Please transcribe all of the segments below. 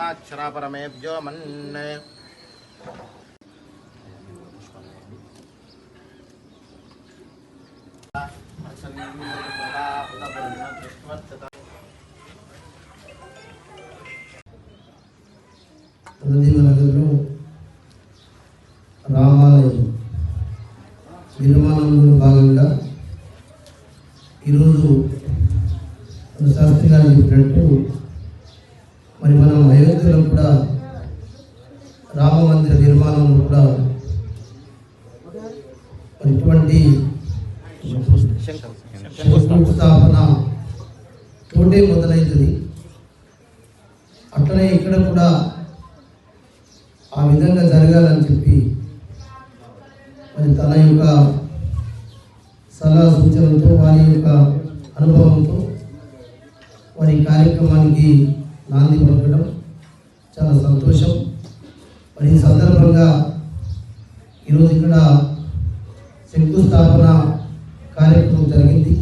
అక్షరాపరమేభ్యో మన్. ప్రదీప రామాలయం నిర్మాణంలో భాగంగా ఈరోజు మన శాస్త్రి గారు చెప్పినట్టు మరి మనం అయోధ్యలో కూడా రామ మందిర నిర్మాణంలో కూడా మరి ఇటువంటి శంకుస్థాపన తోటే మొదలవుతుంది అట్లనే ఇక్కడ కూడా ఆ విధంగా జరగాలని చెప్పి మరి తన యొక్క సలహా సూచనలతో వారి యొక్క అనుభవంతో వారి కార్యక్రమానికి నాంది పలకడం చాలా సంతోషం. మరి ఈ సందర్భంగా ఈరోజు ఇక్కడ శంకుస్థాపన కార్యక్రమం జరిగింది.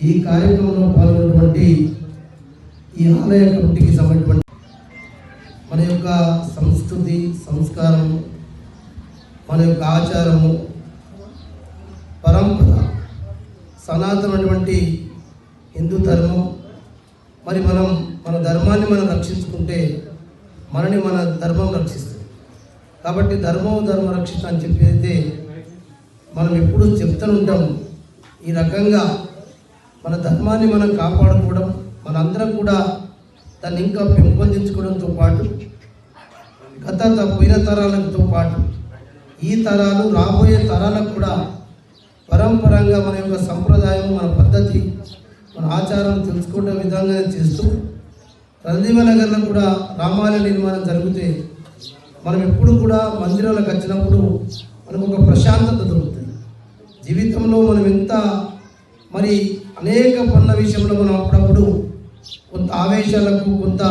ఈ కార్యక్రమంలో పాల్గొన్నటువంటి ఈ ఆలయ కమిటీకి సంబంధించిన మన యొక్క సంస్కృతి సంస్కారం మన యొక్క ఆచారము పరంపర సనాతనమైనటువంటి హిందూ ధర్మం మరి మనం మన ధర్మాన్ని మనం రక్షించుకుంటే మనని మన ధర్మం రక్షిస్తుంది. కాబట్టి ధర్మం ధర్మ రక్షిత అని చెప్పి మనం ఎప్పుడూ చెప్తూ ఉంటాం. ఈ రకంగా మన ధర్మాన్ని మనం కాపాడుకోవడం మనందరం కూడా దాన్ని ఇంకా పెంపొందించుకోవడంతో పాటు గత పోయిన తరాలతో పాటు ఈ తరాలు రాబోయే తరాలకు కూడా పరంపరంగా మన యొక్క సంప్రదాయం మన పద్ధతి మన ఆచారం తెలుసుకునే విధంగా చేస్తూ రంజీవ నగర్లో కూడా రామాలయ నిర్మాణం జరిగితే మనం ఎప్పుడు కూడా మందిరాలకు వచ్చినప్పుడు మనకు ఒక ప్రశాంతత దొరుకుతుంది. జీవితంలో మనం ఎంత మరి అనేక పనుల విషయంలో మనం అప్పుడప్పుడు కొంత ఆవేశాలకు కొంత